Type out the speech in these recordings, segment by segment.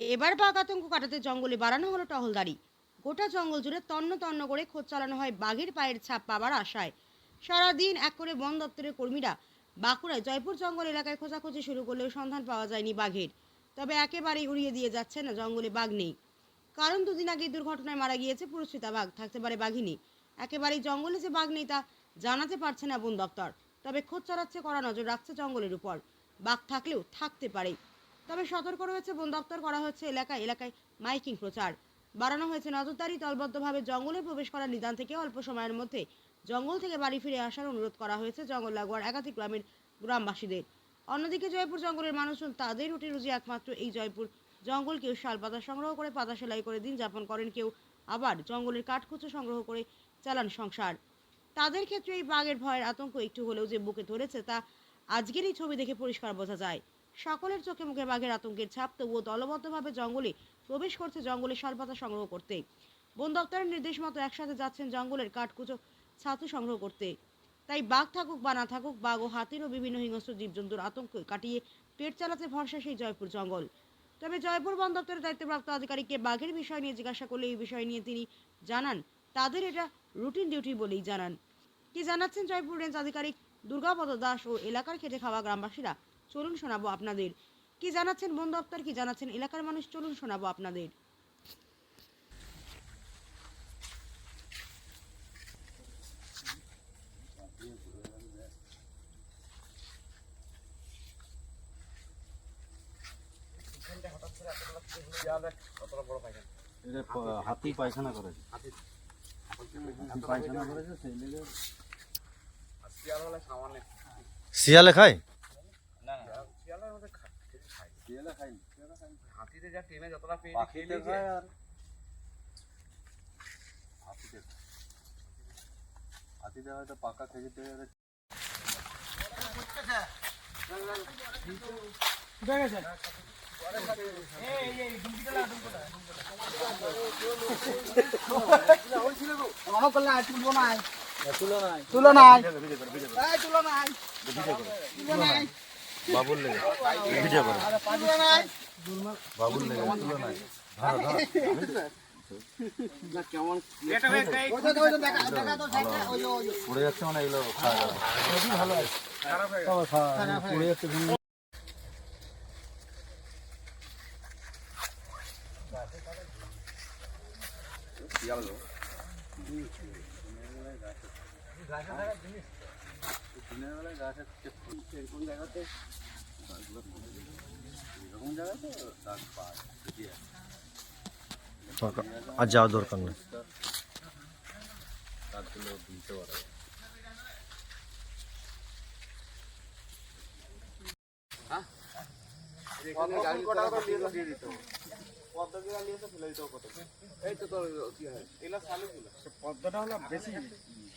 এবার বাঘ আতঙ্ক কাটাতে জঙ্গলে বাড়ানো হলো টহলদারি। গোটা জঙ্গল জুড়ে তন্ন তন্ন করে খোঁজ চালানো হয় বাঘের পায়ের ছাপ পাবার আশায়। সারাদিন এক করে বন দপ্তরের কর্মীরা বাঁকুড়ায় জয়পুর জঙ্গল এলাকায় খোঁজাখুঁজি শুরু করলেও সন্ধান পাওয়া যায়নি বাঘের। তবে একেবারেই উড়িয়ে দিয়ে যাচ্ছে না জঙ্গলে বাঘ নেই। কারণ দুদিন আগে দুর্ঘটনায় মারা গিয়েছে পুরস্কৃতা বাঘ, থাকতে পারে বাঘিনী। একেবারেই জঙ্গলে যে বাঘ নেই তা জানাতে পারছে না বন দপ্তর। তবে খোঁজ চালাচ্ছে কড়া নজর রাখছে জঙ্গলের উপর। বাঘ থাকলেও থাকতে পারে। তবে সতর্ক রয়েছে বন দপ্তর, করা হচ্ছে এলাকায় এলাকায় মাইকিং প্রচার। বাড়ানো হয়েছে নজরদারি, দলবদ্ধভাবে জঙ্গলে প্রবেশ করার নিদান থেকে অল্প সময়ের মধ্যে জঙ্গল থেকে বাড়ি ফিরে আসার অনুরোধ করা হয়েছে জঙ্গল লাগোয়ার একাধিক গ্রামের গ্রামবাসীদের। অন্যদিকে জয়পুর জঙ্গলের মানুষজন তাদের রুটি রুজি একমাত্র এই জয়পুর জঙ্গল কেউ শাল পাতা সংগ্রহ করে পাতা সেলাই করে দিন যাপন করেন কেউ। আবার জঙ্গলের কাঠকুচো সংগ্রহ করে চালান সংসার। তাদের ক্ষেত্রে এই বাঘের ভয়ের আতঙ্ক একটু হলেও যে বুকে ধরেছে তা আজকের এই ছবি দেখে পরিষ্কার বোঝা যায়। সকলের চোখে মুখে বাঘের আতঙ্কের ছাপ, তবুও দলবদ্ধভাবে জঙ্গলে প্রবেশ করছে জঙ্গলে শালপাতা সংগ্রহ করতে। বন দপ্তরের নির্দেশ মতো একসাথে যাচ্ছেন জঙ্গলের কাঠকুচো ছাতু সংগ্রহ করতে। তাই বাঘ থাকুক বা না থাকুক, বাঘ ও হাতির ও বিভিন্ন হিংস্র জীবজন্তুর আতঙ্ক কাটিয়ে পেট চালাতে ভরসা সেই জয়পুর জঙ্গল। তবে জয়পুর বন দপ্তরের দায়িত্বপ্রাপ্ত আধিকারিককে বাঘের বিষয় নিয়ে জিজ্ঞাসা করলে এই বিষয় নিয়ে তিনি জানান, তাদের এটা রুটিন ডিউটি বলেই জানান। কি জানাচ্ছেন জয়পুর রেঞ্জ আধিকারিক দুর্গাপদ দাস ও এলাকার খেটে খাওয়া গ্রামবাসীরা? চলুন শোনাবো আপনাদের। কি জানাচ্ছেন বন দপ্তর? কি জানাচ্ছেন এলাকার মানুষ? চলুন শোনাবো আপনাদের। হাতি পায়খানা করেছে পায়খানা করেছে সেই লেগে শিয়ালে খায়? শিয়ালে খায়নি হাতিতে যা টেনে যতটা পেয়ে পাখিতে খায় আর হাতিতে হাতিতে হয়তো পাকা খেতে গেলে বাবুর লেগে ভিডিও করে। বাবুর লেগে তুলো নাই। পড়ে যাচ্ছে মানে এগুলো খাওয়া যাবে পড়ে যাচ্ছে দিনের বেলায় গাছে এরকম জায়গাতে জায়গাতে গাছ আর যাওয়ার দরকার নেই গাছগুলো পারে পদ্মটা হলো বেশি।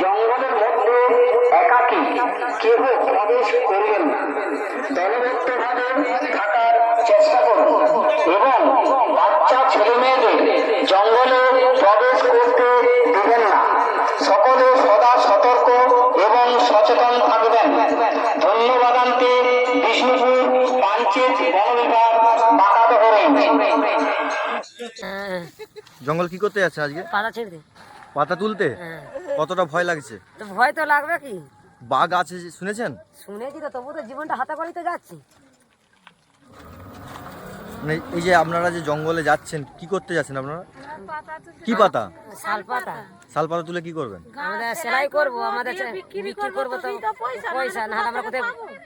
জঙ্গলের মধ্যে একাকী কেহ প্রবেশ করবেন না। দলবদ্ধভাবে থাকার চেষ্টা করুন এবং বাচ্চা ছেলে মেয়েদের জঙ্গলে প্রবেশ করতে দেবেন না। সকলে সদা সতর্ক এবং সচেতন থাকবেন। ধন্যবাদ আনতে বিষ্ণুপুর পাঞ্চেত বন বিভাগ বাঁকাতে হ্যাঁ। জঙ্গল কি করতে যাচ্ছে আজকে? পাতা ছেড়ে দে। পাতা তুলতে? হ্যাঁ। কতটা ভয় লাগছে? তো ভয় তো লাগবে কি? বাঘ আছে শুনেছেন? শুনেছি তো তবু তো জীবনটা হাতে করিতে যাচ্ছি। মানে এই যে আপনারা যে জঙ্গলে যাচ্ছেন কি করতে যাচ্ছেন আপনারা? কি পাতা? শাল পাতা। শাল পাতা তুলে কি করবেন? আমরা সেলাই করব আমাদের বিক্রি করব তো পয়সা না আমরা কোথায়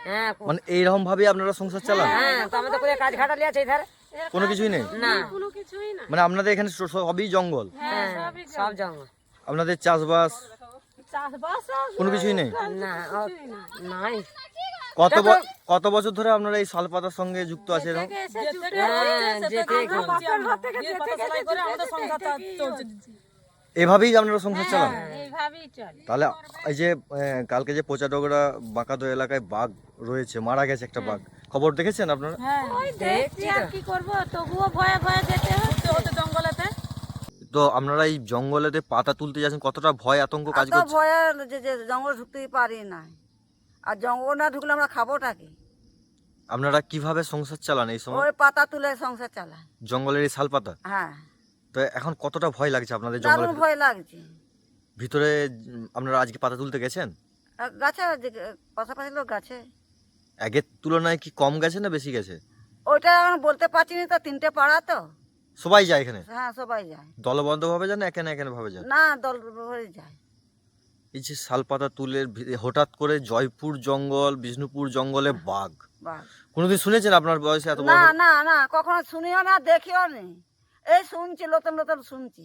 হ্যাঁ মানে এইরকম ভাবেই আপনারা সংসার চালান? হ্যাঁ তো আমাদের কোথায় কাজ খাটালি আছে এধারে কোনো কিছুই নেই? না। মানে আপনাদের এখানে সবই জঙ্গল? হ্যাঁ সব জঙ্গল। আপনাদের চাষবাস? কোনো কিছুই নেই? না নাই। কত কত বছর ধরে আপনারা এই শালপাতার সঙ্গে যুক্ত আছে এরকম? হ্যাঁ এভাবেই আপনারা সংসার চালান? এইভাবেই চলে। তাহলে এই যে আহ, কালকে যে পোচাডগরা বাঁকাদো এলাকায় বাঘ রয়েছে মারা গেছে একটা বাঘ খবর দেখেছেন আপনারা? ওই দেখছি আর কি করব? তবুও ভয়ে ভয়ে যেতে হচ্ছে জঙ্গলেতে। তো আপনারা এই জঙ্গলেতে পাতা তুলতে যাচ্ছেন কতটা ভয় আতঙ্ক কাজ এত করছে? ভয়ে যে যে জঙ্গল ঢুকতেই পারি না। আর জঙ্গল না ঢুকলে আমরা খাবোটা কি? আপনারা কীভাবে সংসার চালান এই সময়? ওই পাতা তুলে সংসার চালায় জঙ্গলের এই শালপাতা হ্যাঁ। তো এখন কতটা ভয় লাগছে আপনাদের দারুণ ভিতরে? ভয় লাগছে। ভিতরে উম, আপনারা আজকে পাতা তুলতে গেছেন? আর গাছে যে- পাশাপাশি লোক গাছে। আগের তুলনায় কি কম গেছে না বেশি গেছে? ওইটা এখন বলতে পারছি না তো তিনটে পাড়া তো। সবাই যায় এখানে? হ্যাঁ সবাই যায়। দলবদ্ধ ভাবে যান এখানে এখানে ভাবে যান না দল ভরে যায়। এই যে শালপাতা তুলে ভি- হঠাৎ করে জয়পুর জঙ্গল বিষ্ণুপুর জঙ্গলে বাঘ। বাস। কোনোদিন শুনেছেন আপনার বয়সে এত বড়? না না না কখনো শুনিও না দেখিও নি। এই শুনছি নতুন নতুন শুনছি।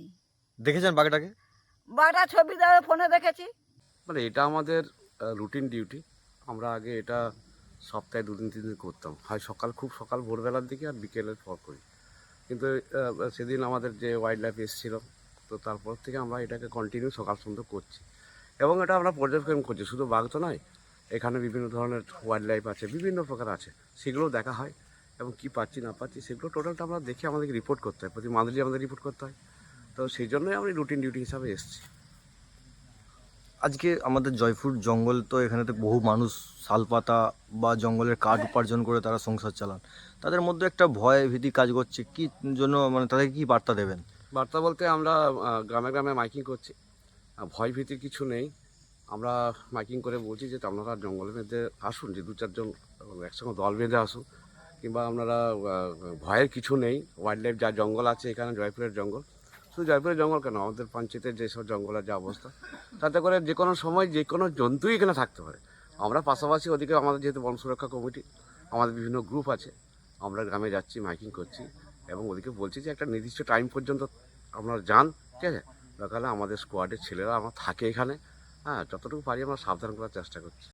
দেখেছেন বাঘটাকে? বাটা ছবি দেওয়া ফোনে দেখেছি। মানে এটা আমাদের রুটিন ডিউটি আমরা আগে এটা সপ্তাহে দুদিন তিন দিন করতাম। হয় সকাল খুব সকাল ভোরবেলার দিকে আর বিকেলের পর করি। কিন্তু সেদিন আমাদের যে ওয়াইল্ড লাইফ এসেছিল তো তারপর থেকে আমরা এটাকে কন্টিনিউ সকাল সন্ধ্যা করছি। এবং এটা আমরা পর্যবেক্ষণ করছি। শুধু বাঘ তো নয় এখানে বিভিন্ন ধরনের ওয়াইল্ড লাইফ আছে বিভিন্ন প্রকার আছে। সেগুলো দেখা হয়। এবং কি পাচ্ছি না পাচ্ছি সেগুলো টোটালটা আমরা দেখে আমাদেরকে রিপোর্ট করতে হয়। প্রতি মান্থলি আমাদের রিপোর্ট করতে হয়। তো সেই জন্যই আমি রুটিন ডিউটি হিসাবে এসেছি। আজকে আমাদের জয়পুর জঙ্গল তো এখানে তো বহু মানুষ শালপাতা বা জঙ্গলের কাঠ উপার্জন করে তারা সংসার চালান। তাদের মধ্যে একটা ভয় ভীতি কাজ করছে। কি জন্য মানে তাদেরকে কি বার্তা দেবেন? বার্তা বলতে আমরা গ্রামে গ্রামে মাইকিং করছি। ভয় ভীতির কিছু নেই। আমরা মাইকিং করে বলছি যে আপনারা জঙ্গলের মধ্যে আসুন যে দু চারজন একসঙ্গে দল বেঁধে আসুন কিংবা আপনারা ভয়ের কিছু নেই। ওয়াইল্ড লাইফ যা জঙ্গল আছে এখানে, জয়পুরের জঙ্গল। শুধু জয়পুরের জঙ্গল কেন? আমাদের পঞ্চায়েতের যেসব জঙ্গলের যা অবস্থা, তাতে করে যে কোনো সময় যে কোনো জন্তুই এখানে থাকতে পারে। আমরা পাশাপাশি ওদিকে আমাদের যেহেতু বন সুরক্ষা কমিটি, আমাদের বিভিন্ন গ্রুপ আছে, আমরা গ্রামে যাচ্ছি মাইকিং করছি, এবং ওদিকে বলছি যে একটা নির্দিষ্ট টাইম পর্যন্ত আপনারা যান, ঠিক আছে? দরকার আমাদের স্কোয়াডের ছেলেরা আমার থাকে এখানে। হ্যাঁ যতটুকু পারি আমরা সাবধান করার চেষ্টা করছি।